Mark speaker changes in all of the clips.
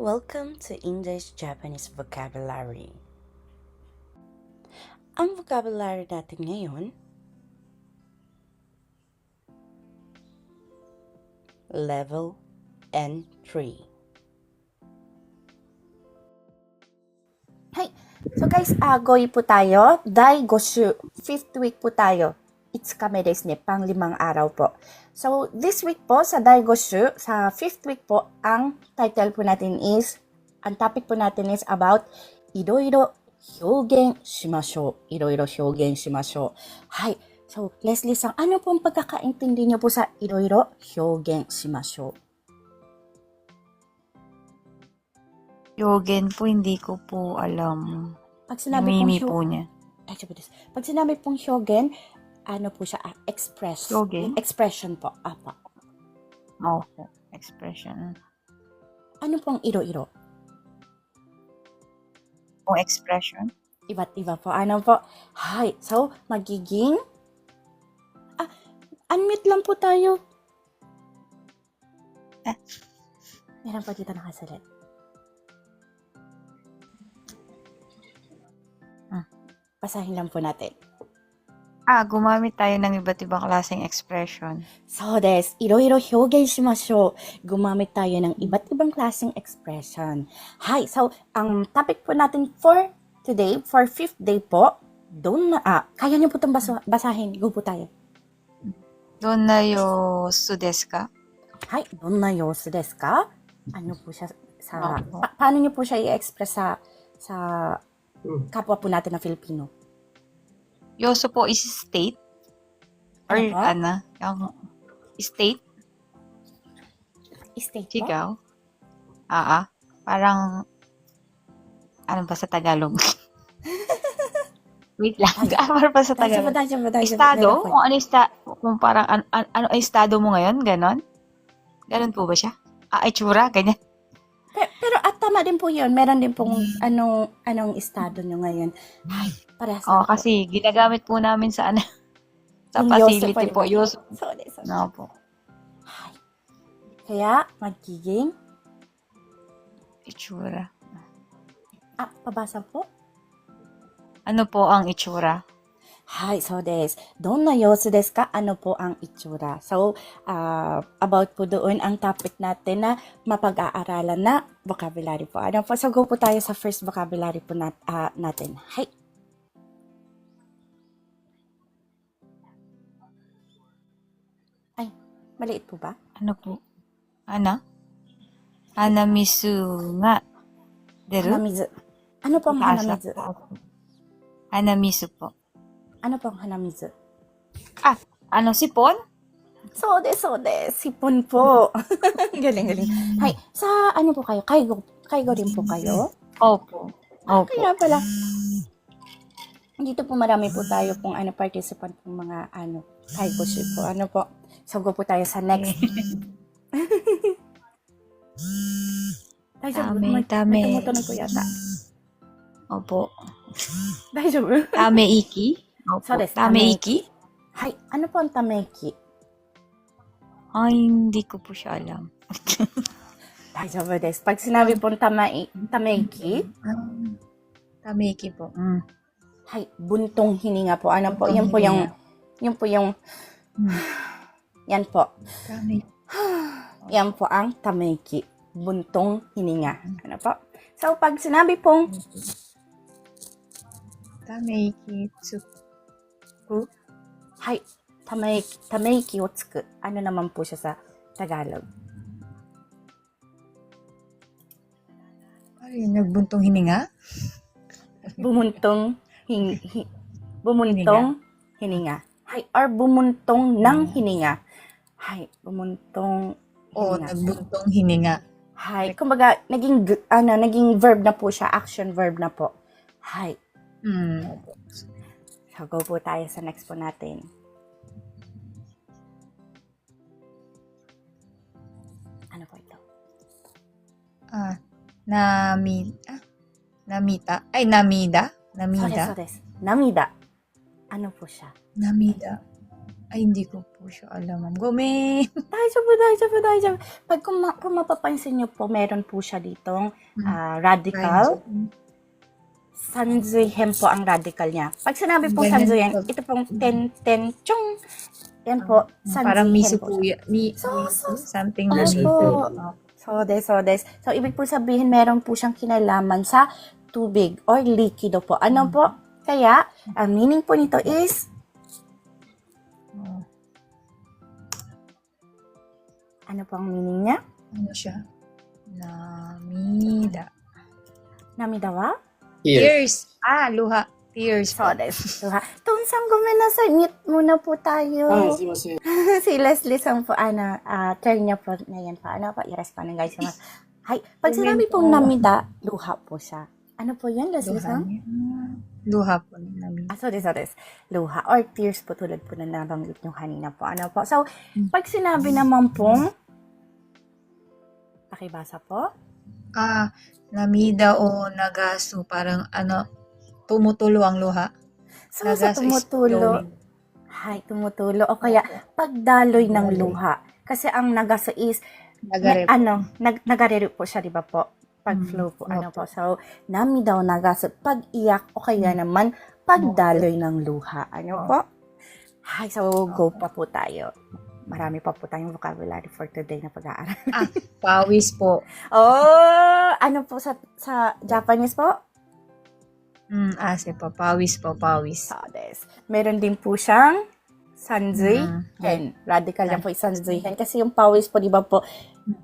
Speaker 1: Welcome to English Japanese Vocabulary. Ang vocabulary natin ngayon, level N3.
Speaker 2: Hi. So guys, uh, goy po tayo. Dai goshu. Fifth week po tayo. It's kame desu ne. Panglimang araw po. So this week po sa Dai goshu, sa fifth week po, ang title po natin is, ang topic po natin is about iroiro hyogen shimashou. Iroiro hyogen shimashou. Hi. So, Leslie sang, ano po ang pagkakaintindi niyo po sa iroiro hyogen shimashou?
Speaker 3: Yogen po, hindi ko po alam.
Speaker 2: Pag sinabi pong
Speaker 3: Mimi
Speaker 2: hyo-
Speaker 3: po niya.
Speaker 2: Ay, sabi. Pag sinabi pong hyogen, ano po siya? Ah, express.
Speaker 3: Hyogen?
Speaker 2: Expression po. Apa.
Speaker 3: Po. Expression.
Speaker 2: Ano pong iro-iro?
Speaker 3: O expression.
Speaker 2: Iba't iba po. Ano po? Hi. So, magiging... Ah, unmute lang po tayo.
Speaker 3: Eh.
Speaker 2: Meron pa dito nakasalit.
Speaker 3: Ah.
Speaker 2: Basahin lang po natin.
Speaker 3: Ah, gumamit tayo ng iba't ibang klaseng expression.
Speaker 2: そうです。いろいろ表現しましょう。Gumamit tayo ng iba't ibang klaseng expression. Hi, so, ang topic po natin for today, for fifth day po, doon na, ah, kaya niyo po itong basa- basahin. Go po tayo.
Speaker 3: Doon na yo su desu ka?
Speaker 2: Hi, どんな様子ですか Ano po siya sa,
Speaker 3: Opo.
Speaker 2: pa- paano niyo po siya i-express sa, sa kapwa po natin na Filipino?
Speaker 3: Yoso po is state? Or
Speaker 2: Ano po?
Speaker 3: ano? Yung state?
Speaker 2: State?
Speaker 3: Sigaw? Ah, ah. Parang, ano ba sa Tagalog? Wait lang. Ano ba sa Tagalog?
Speaker 2: daijoubu, daijoubu.
Speaker 3: Estado?
Speaker 2: Meron po.
Speaker 3: Kung ano esta, kung parang an, an- ano ang estado mo ngayon, ganon? Ganon po ba siya? Ah, itsura, ganyan.
Speaker 2: Pero, pero at tama din po yun. Meron din pong anong, anong estado nyo ngayon. Ay, parehas
Speaker 3: Oh,
Speaker 2: lang po.
Speaker 3: kasi ginagamit po namin sa ano, sa
Speaker 2: Yung
Speaker 3: facility
Speaker 2: po,
Speaker 3: po.
Speaker 2: di ba?
Speaker 3: Yoso.
Speaker 2: So, so,
Speaker 3: No po.
Speaker 2: Hi. Kaya, magiging,
Speaker 3: Itsura.
Speaker 2: ah, pabasa po?
Speaker 3: Ano po ang itsura?
Speaker 2: Hi, so des. Donna yosu desu ka? Ano po ang itsura? So, ah, about po doon ang topic natin na mapag-aaralan na vocabulary po. Ano po? So, go po tayo sa first vocabulary po nat, ah, natin. Hi. Ay, maliit po ba?
Speaker 3: Ano po? Ano? Hanamisu nga. Deru?
Speaker 2: Hanamizu. Ano po ang hanamizu?
Speaker 3: taas po. Hanamisu po.
Speaker 2: Ano po ang hanamizu?
Speaker 3: Ah, ano, sipon?
Speaker 2: So de, so de. Sipon po. galing, galing. Hay, sa ano po kayo? Kaigo, kaigo rin po kayo?
Speaker 3: Opo. Opo.
Speaker 2: Kaya pala. Dito po marami po tayo pong ano, participant pong mga ano, kaigo po. Ano po? So go po tayo sa next. Daijoubu.
Speaker 3: Tame, tame.
Speaker 2: Tumutunog po yata.
Speaker 3: Opo.
Speaker 2: Daijoubu.
Speaker 3: Tameiki? Opo.
Speaker 2: So
Speaker 3: Tameiki?
Speaker 2: Hay, ano po ang tameki?
Speaker 3: Ay, hindi ko po siya alam.
Speaker 2: Daijoubu desu. Pag sinabi pong tamai, tameki,
Speaker 3: po. Mm.
Speaker 2: hay, buntong hininga po. Ano po?
Speaker 3: Buntong
Speaker 2: Yan po yung,
Speaker 3: hininga.
Speaker 2: yun po yung, yan po.
Speaker 3: Tameiki.
Speaker 2: Yan po ang tameki. Buntong hininga. Ano po? So, pag sinabi pong,
Speaker 3: Tameiki tsuku.
Speaker 2: Hay, tameki, tameki o tsuku. Ano naman po siya sa Tagalog?
Speaker 3: Ay, nagbuntong hininga?
Speaker 2: Bumuntong, hing, hi, bumuntong hininga. Hay, or bumuntong ng hininga. Hay, bumuntong hininga.
Speaker 3: nagbuntong hininga.
Speaker 2: Hay, kumbaga, naging, ano, naging verb na po siya, action verb na po. Hay.
Speaker 3: Hmm.
Speaker 2: So, go po tayo sa next po natin. Ano po ito?
Speaker 3: Ah, nami, ah, namita. Ay, namida?
Speaker 2: So des,
Speaker 3: Namida?
Speaker 2: so des. Namida. Ano po siya?
Speaker 3: Namida. Ay, hindi ko po siya alam, ma'am. Gome!
Speaker 2: Daijoubu, daijoubu, daijoubu. Pag kung, kung mapapansin nyo po, meron po siya ditong ah, radical. Sanzuihen po ang radical niya. Pag sinabi po
Speaker 3: Ganyan
Speaker 2: sanzuihen,
Speaker 3: po.
Speaker 2: ito pong ten, ten, chung. Yan po,
Speaker 3: Parang miso
Speaker 2: po.
Speaker 3: po. Mi,
Speaker 2: So, so-
Speaker 3: something na miso.
Speaker 2: So, des, so, des. So, ibig po sabihin, meron po siyang kinalaman sa tubig or likido po. Ano po? Kaya, ang meaning po nito is, ano po ang meaning niya?
Speaker 3: ano siya? Namida.
Speaker 2: Namidawa?
Speaker 3: Tears. Tears. Ah, luha. Tears.
Speaker 2: So, luha. Tong sanggome na sa mute muna po tayo.
Speaker 4: Ah, simasin.
Speaker 2: si Leslie sang po, ano, uh, ah, turn niya po na yan pa. Ano pa, iras pa ng guys. Hay, pag sinabi pong namida, luha po siya. Ano po yan, Leslie sang?
Speaker 3: Luha po ng namin.
Speaker 2: Ah, sorry, sorry. Luha or tears po tulad po na nabanggit nyo kanina po. Ano po? So, pag sinabi naman pong, pakibasa po.
Speaker 3: Ah, namida o nagasu. Parang ano, tumutulo ang luha.
Speaker 2: So, sa
Speaker 3: Nagasu is
Speaker 2: tumutulo,
Speaker 3: flowing.
Speaker 2: hay, tumutulo. O kaya, pagdaloy ng luha. Kasi ang nagasa is,
Speaker 3: Nagare
Speaker 2: Na, ano, nag, nagarere po siya, di ba po? Pag
Speaker 3: Mm,
Speaker 2: flow po, ano po. So, nami daw nagasa, pag iyak, o kaya naman, pagdaloy ng luha. Ano po? Hi, so, go pa po tayo. Marami pa po tayong vocabulary for today na pag-aaral.
Speaker 3: Pawis po.
Speaker 2: oh, ano po sa, sa Japanese po?
Speaker 3: Mm, ase po. Pawis po. Pawis.
Speaker 2: Des. Meron din po siyang sanzui.
Speaker 3: Mm,
Speaker 2: Hen. Radical yan po yung sanzui. Hen. Kasi yung pawis po, di ba po,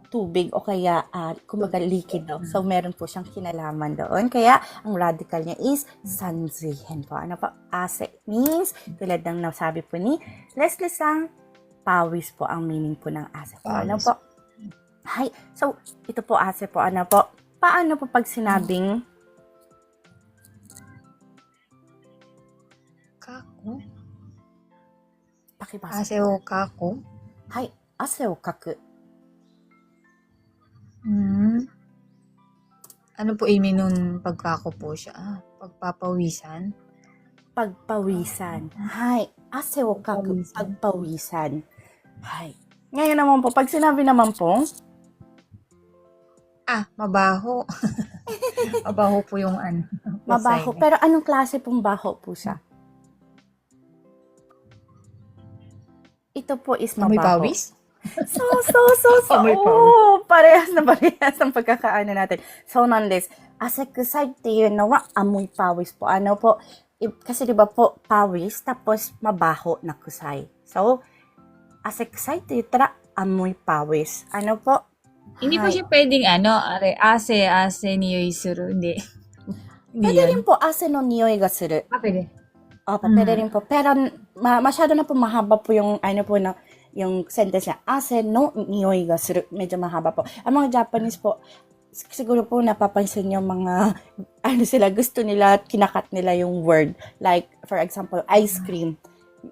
Speaker 2: tubig o kaya, uh, kumbaga, liquid daw. So, meron po siyang kinalaman doon. Kaya, ang radical niya is sanzui. Hen po. Ano po? Ase means, tulad ng nasabi po ni Leslie Sang, pawis po ang meaning po ng ase po. Ano po? Hi. So, ito po ase po. Ano po? Paano po pag sinabing
Speaker 3: Kako?
Speaker 2: pakibasa?
Speaker 3: Ase o kako?
Speaker 2: Hi. Ase o kaku.
Speaker 3: Mm. Ano po imi nung pagkako po siya? Ah, pagpapawisan?
Speaker 2: pagpawisan. Hay, ase o kaku,
Speaker 3: Pagpawisan.
Speaker 2: pagpawisan buhay. Ngayon naman po, pag sinabi naman pong,
Speaker 3: Ah, mabaho. mabaho po yung ano.
Speaker 2: mabaho.
Speaker 3: design.
Speaker 2: Pero anong klase pong baho po siya? Ito po is
Speaker 3: May
Speaker 2: mabaho.
Speaker 3: pawis?
Speaker 2: So, so, so, so.
Speaker 3: Amoy pa.
Speaker 2: Oo, parehas na parehas ang pagkakaano natin. So, nonetheless, asekicide to yun, nawa, amoy pawis po. Ano po, kasi di ba po, pawis, tapos mabaho na kusay. So, as excited, tara, amoy pawis. Ano po?
Speaker 3: Hindi po siya pwedeng ano, are, ase, ase, niyoy, suru, hindi.
Speaker 2: Pwede rin po ase no niyoy ga suru.
Speaker 3: Ah, pwede.
Speaker 2: Opo, pwede mm. rin po. Pero ma- masyado na po mahaba po yung ano po na yung sentence niya. Ase no niyoy ga suru. Medyo mahaba po. Ang mga Japanese po, siguro po napapansin niyo mga ano sila gusto nila at kinakat nila yung word. Like for example, ice cream.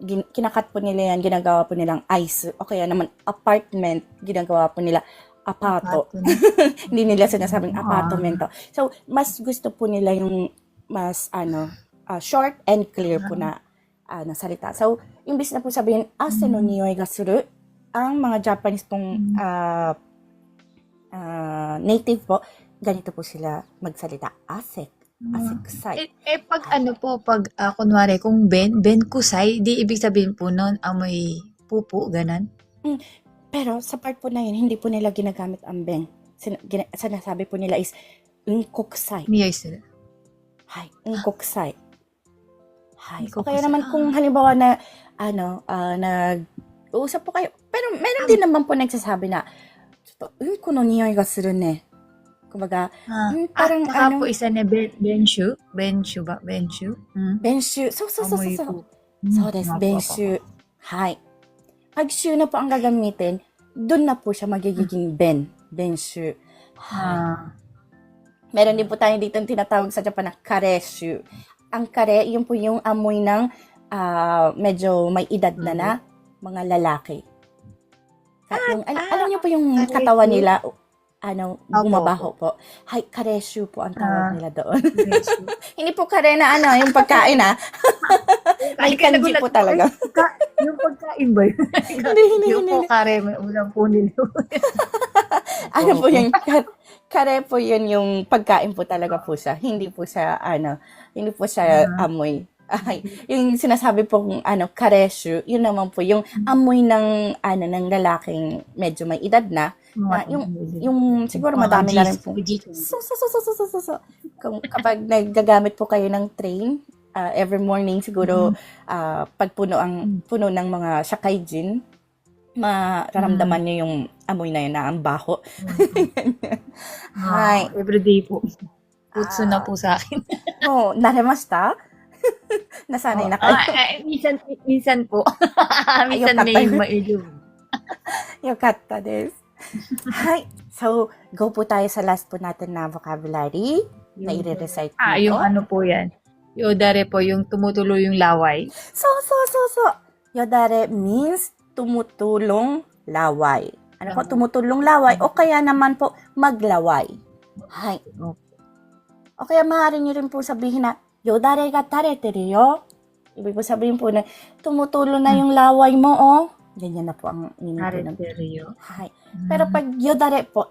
Speaker 2: Gin- kinakat po nila yan, ginagawa po nilang ice. O kaya naman, apartment, ginagawa po nila apato.
Speaker 3: Pato.
Speaker 2: Hindi nila sinasabing
Speaker 3: Ah.
Speaker 2: apartamento. So, mas gusto po nila yung mas, ano, ah, short and clear po na, ah, na salita. So, imbis na po sabihin, ase no niyoy ga suru, ang mga Japanese pong ah, ah, native po, ganito po sila magsalita. Ase. Ase kusay.
Speaker 3: Eh, eh, pag ano po, pag ah, kunwari, kung ben, ben kusay, di ibig sabihin po nun, amoy pupo, ganan.
Speaker 2: Pero sa part po na yun, hindi po nila ginagamit ang beng. Sin- gina- sinasabi po nila is, unkokusay.
Speaker 3: Niyoy suru.
Speaker 2: Hay, unkokusay. Hay. O kaya naman kung halimbawa na, ano, ah, nag-uusap po kayo. Pero meron din naman po nagsasabi na, unko no niyoy ga suru ne. Kumbaga,
Speaker 3: Ah,
Speaker 2: Mm,
Speaker 3: parang ah,
Speaker 2: ano-
Speaker 3: po isa na ben, benshu. Benshu ba? Benshu? Hmm?
Speaker 2: benshu. So, so, so, so,
Speaker 3: Amoy
Speaker 2: so.
Speaker 3: pupo.
Speaker 2: So, des,
Speaker 3: Nga po,
Speaker 2: benshu. Hay. Pag shu na po ang gagamitin, doon na po siya magiging ben. Benshu. Hay.
Speaker 3: Ah,
Speaker 2: Meron din po tayo dito yung tinatawag sa Japan na kareshu. Ang kare, yun po yung amoy ng ah, medyo may edad na na mga lalaki. Ka- yung, al- alam niyo po yung
Speaker 3: kare
Speaker 2: katawan nila, ano, bumabaho po. Hay, kareshu po ang tawag
Speaker 3: Ah.
Speaker 2: nila doon. Hindi po kare na ano, yung pagkain ha. May kanji po talaga.
Speaker 3: yung pagkain ba yun?
Speaker 2: Hindi, hindi,
Speaker 3: yung po kare, may ulam po nila.
Speaker 2: ano po yun? Ka- Kare po yun yung pagkain po talaga po siya. Hindi po siya, ano, hindi po siya amoy. Ay, yung sinasabi pong ano, kareshu, yun naman po yung amoy ng ano ng lalaking medyo may edad na. Na yung yung siguro madami na rin po. So, so, so, so, so, so, so, so. Kung, kapag nagagamit po kayo ng train, uh, every morning siguro uh, pag puno ang puno ng mga shakaijin, mararamdaman niyo yung amoy na yun na ang baho. Hi.
Speaker 3: Everyday po. Putso
Speaker 2: Ah.
Speaker 3: na po sa akin.
Speaker 2: Oh, naremashita? Nasanay na kayo.
Speaker 3: Ah, eh, minsan, minsan po. minsan
Speaker 2: Ayun,
Speaker 3: may
Speaker 2: tatay.
Speaker 3: mailyo.
Speaker 2: Yokatta desu. Hi. So, go po tayo sa last po natin na vocabulary na i-recite
Speaker 3: Ah, yung ano po yan. Yodare po, yung tumutuloy yung laway.
Speaker 2: So, so, so, so. Yodare means tumutulong laway. Ano po? Tumutulong laway o kaya naman po maglaway. Hi. O kaya maaari nyo rin po sabihin na, yodare ga tareteru yo. Ibig po sabihin po na, tumutulong na yung laway mo, oh. Ganyan na po ang meaning po ng
Speaker 3: Karinderyo.
Speaker 2: Hi. Pero pag yodare po,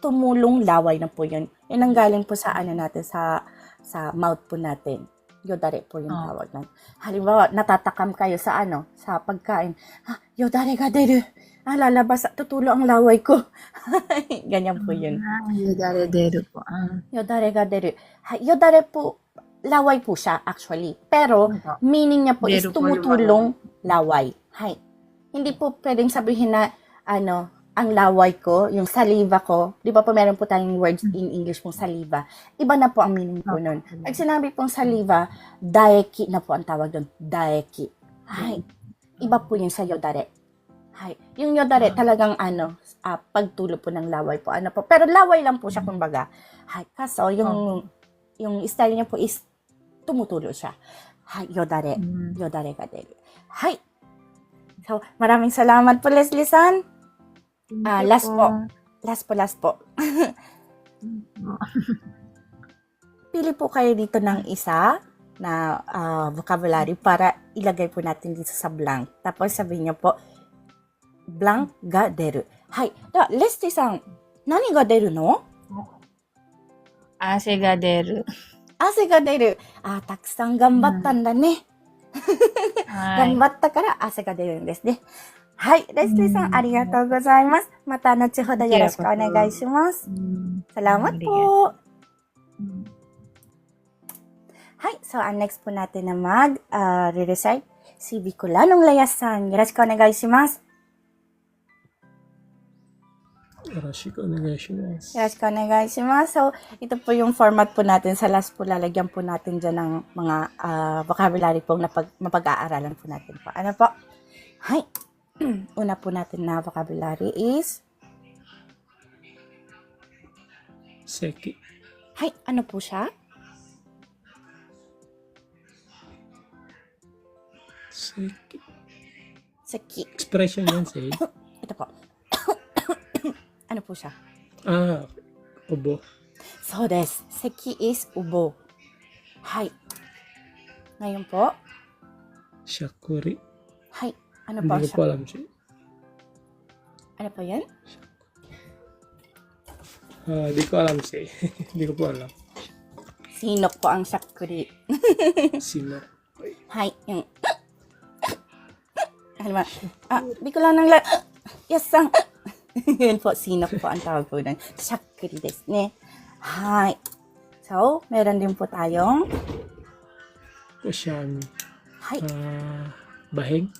Speaker 2: tumulong laway na po yun. Yun ang galing po sa ano natin, sa sa mouth po natin. Yodare po yung
Speaker 3: Oh.
Speaker 2: tawag na. Halimbawa, natatakam kayo sa ano, sa pagkain. Ah, yodare ga deru. Ah, lalabas, tutulo ang laway ko. Ganyan po yun.
Speaker 3: Ah, yodare deru po. Ah.
Speaker 2: Yodare ga deru. Ha, yodare po, laway po siya actually. Pero,
Speaker 3: Opo.
Speaker 2: meaning niya po is
Speaker 3: Deru po
Speaker 2: tumutulong laway. Hay. Hindi po pwedeng sabihin na, ano, ang laway ko, yung saliva ko, di ba po meron po tayong words in English pong saliva. Iba na po ang meaning po nun. Pag sinabi pong saliva, daeki na po ang tawag doon. Daeki. Hay. Iba po yung sa yodare. Hay. Yung yodare talagang ano, ah, pagtulo po ng laway po. Ano po. Pero laway lang po siya kumbaga. Hay. Kaso yung yung style niya po is tumutulo siya. Hay, yodare.
Speaker 3: Mm.
Speaker 2: Yodare ga deru. Hay. So, maraming salamat po, Leslie-san. Ah, last po. Last po, last po. Pili po kayo dito ng isa na ah, vocabulary para ilagay po natin dito sa blank. Tapos sabihin niyo po, blank ga deru. Hay. Da, Leslie-san, nani ga deru no?
Speaker 3: Ase ga deru.
Speaker 2: 汗が出る。あ、たくさん頑張ったんだね。 頑張ったから汗が出るんですね。はい。レスリーさん、ありがとうございます。また後ほどよろしくお願いします。
Speaker 3: サ
Speaker 2: ラ
Speaker 3: マ
Speaker 2: ト
Speaker 3: は
Speaker 2: い。So, ang next po natin na mag, uh, re-recite, よろしくお願いします。
Speaker 4: よろしくお願いします
Speaker 2: よ。ろしくお願いします. So, ito po yung format po natin. Sa last po, lalagyan po natin dyan ng mga ah, vocabulary po na pag, mapag-aaralan po natin po. Ano po? Hi. Una po natin na vocabulary is,
Speaker 4: 席、
Speaker 2: hi, ano po siya?
Speaker 4: 席。
Speaker 2: Seki.
Speaker 4: Expression yan, say.
Speaker 2: Ito po. ano po siya?
Speaker 4: Ah, ubo.
Speaker 2: So des. Seki is ubo. Hi. Ngayon po,
Speaker 4: Shakuri.
Speaker 2: hi. Ano po
Speaker 4: Hindi ko
Speaker 2: siya?
Speaker 4: po alam siya.
Speaker 2: Ano po yan?
Speaker 4: Ah, di ko alam siya. Hindi ko po alam.
Speaker 2: Sinok po ang shakuri.
Speaker 4: Sino?
Speaker 2: Hi, yung... Alam mo, ah, di ko lang nang la... Yes, sang... Yun po, sinok po ang tawag po ng shakuri desu ne. Hi. So, meron din po tayong...
Speaker 4: Ocean.
Speaker 2: Hi.
Speaker 4: Ah, bahing.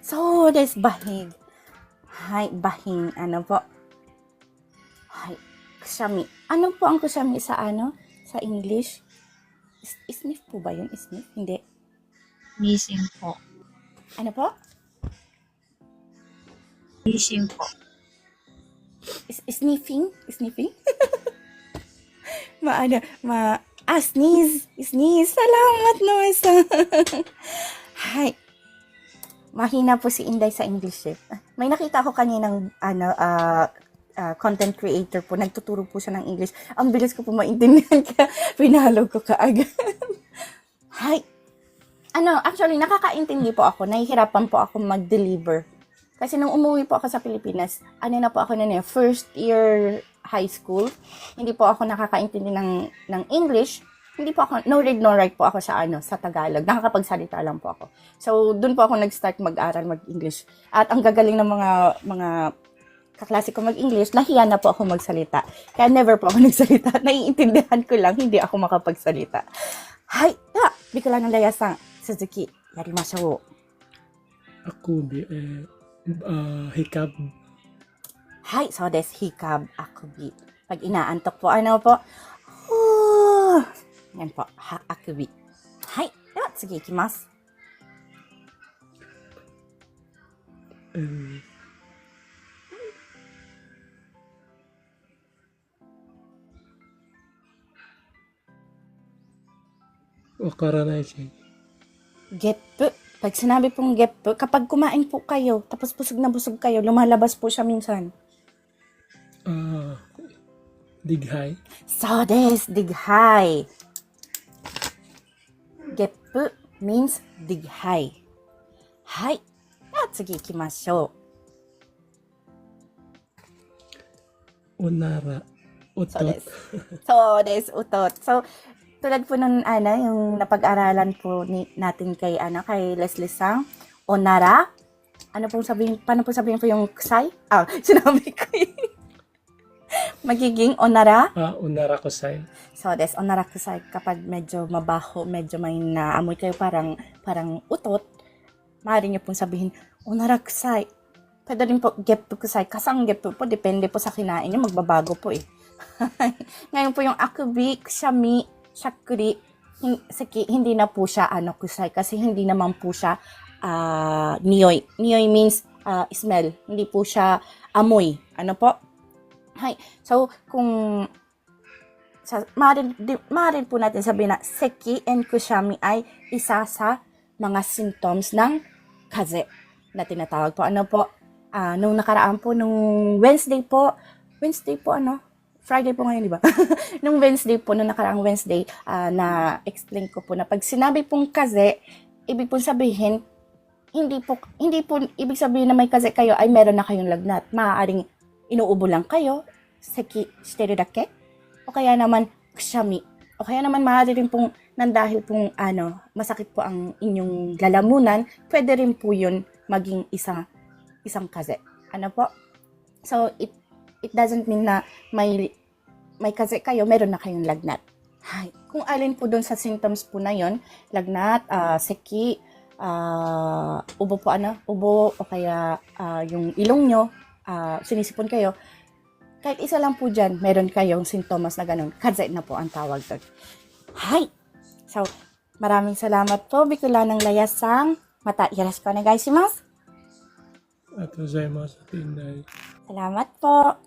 Speaker 2: So, des, bahig. Hi, bahing. Ano po? Hi. Kusami. Ano po ang kusami sa ano? Sa English? Is- Isnif po ba yun? Isnif? Hindi.
Speaker 3: Missing po.
Speaker 2: Ano po?
Speaker 3: Missing po.
Speaker 2: Sniffing? Sniffing? ma ano, ma ah, sneeze. Sneeze. Salamat no, isa. Hi. Mahina po si Inday sa English eh. May nakita ko kaninang ano, ah, ah, content creator po. Nagtuturo po siya ng English. Ang bilis ko po maintindihan kaya pinalo ko kaagad. Hi. Ano, actually, nakakaintindi po ako. Nahihirapan po ako mag-deliver. Kasi nung umuwi po ako sa Pilipinas, ano na po ako na niya, first year high school. Hindi po ako nakakaintindi ng, ng English. Hindi po ako, no read, no write po ako sa ano, sa Tagalog. Nakakapagsalita lang po ako. So, dun po ako nag-start mag-aral mag-English. At ang gagaling ng mga, mga kaklase ko mag-English, nahiya na po ako magsalita. Kaya never po ako nagsalita. Naiintindihan ko lang, hindi ako makapagsalita. Hay! Ah! Bikola ng layasang, Suzuki, yarimashou.
Speaker 4: Akubi, eh, ah, hikab.
Speaker 2: Hay, so des, hikab, akubi. Pag inaantok po, ano po? Oh, yan po, ha, akubi. Hay, dewa, sige, ikimasu.
Speaker 4: Eh, wakaranai siya.
Speaker 2: Geppu. Pag sinabi pong geppu, kapag kumain po kayo, tapos busog na busog kayo, lumalabas po siya minsan.
Speaker 4: Ah, dighay.
Speaker 2: So des, dighay. Geppu means dighay. Hay. At sige, ikimashou.
Speaker 4: Unara.
Speaker 2: So
Speaker 4: Utot.
Speaker 2: des. So des, utot. So, tulad po nun, ano, yung napag-aralan po ni, natin kay, ano, kay Leslie Sang, Onara. Ano pong sabihin, paano po sabihin po yung kusay? Ah, sinabi ko yun. Magiging onara.
Speaker 4: Ah, unara ko say.
Speaker 2: So, des, onara kusay, kapag medyo mabaho, medyo may naamoy kayo, parang, parang utot, maaari niyo pong sabihin, onara kusay. Pwede rin po, geppu kusay. Kasi ang geppu po, depende po sa kinain niyo, magbabago po eh. Ngayon po yung akubi, kusami, shakuri, saki, hindi na po siya ano kusay kasi hindi naman po siya ah niyoy. Niyoy means ah, smell. Hindi po siya amoy. Ano po? Hay. So, kung sa, maaari, maaari po natin sabihin na seki and kushami ay isa sa mga symptoms ng kaze na tinatawag po. Ano po? Ah, nung nakaraan po, nung Wednesday po, Wednesday po ano? Friday po ngayon, di ba? nung Wednesday po, nung nakaraang Wednesday, ah, na explain ko po na pag sinabi pong kaze, ibig pong sabihin, hindi po, hindi po, ibig sabihin na may kaze kayo ay meron na kayong lagnat. Maaaring inuubo lang kayo, seki shiteru dake, o kaya naman kusami. O kaya naman maaari rin pong nandahil pong ano, masakit po ang inyong lalamunan, pwede rin po yun maging isang isang kaze. Ano po? So, it it doesn't mean na may may kaze kayo, meron na kayong lagnat. Hay. Kung alin po doon sa symptoms po na yon, lagnat, ah, seki, ah, ubo po ano, ubo o kaya ah, yung ilong nyo, ah, sinisipon kayo, kahit isa lang po dyan, meron kayong sintomas na ganun, kaze na po ang tawag doon. Hay! So, maraming salamat po, Bicolanang Layasang. Mata, yoroshiku onegai shimasu.
Speaker 4: At gozaimasu, Tinday.
Speaker 2: Salamat po.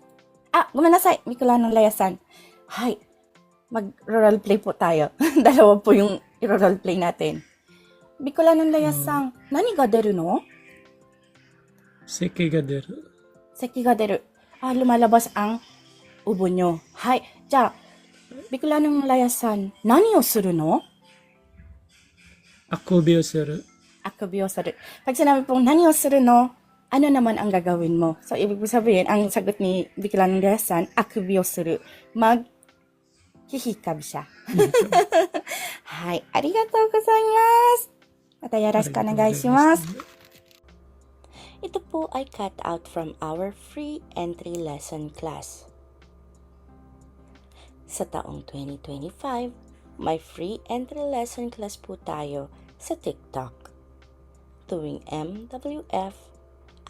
Speaker 2: Ah, gumanasay, Bicolanang Layasan. Hay, mag-role play po tayo. Dalawa po yung i-role play natin. Bicolanang Layasang, nani ga deru no?
Speaker 4: Seki ga deru.
Speaker 2: Seki ga deru. Ah, lumalabas ang ubo nyo. Hay, ja, Bicolanang Layasan, nani o suru no?
Speaker 4: Akubi o suru.
Speaker 2: Akubi o suru. Pag sinabi pong nani o suru no, ano naman ang gagawin mo? So, ibig sabihin, ang sagot ni Bikilan Gasan, akubyo suru. Mag, hihikab siya. Hai, arigatou gozaimasu. Mata yarashiku onegaishimasu.
Speaker 1: Ito po ay cut out from our free entry lesson class. Sa taong 2025, may free entry lesson class po tayo sa TikTok. Tuwing MWF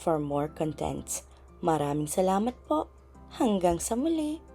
Speaker 1: for more contents. Maraming salamat po.
Speaker 2: Hanggang sa muli.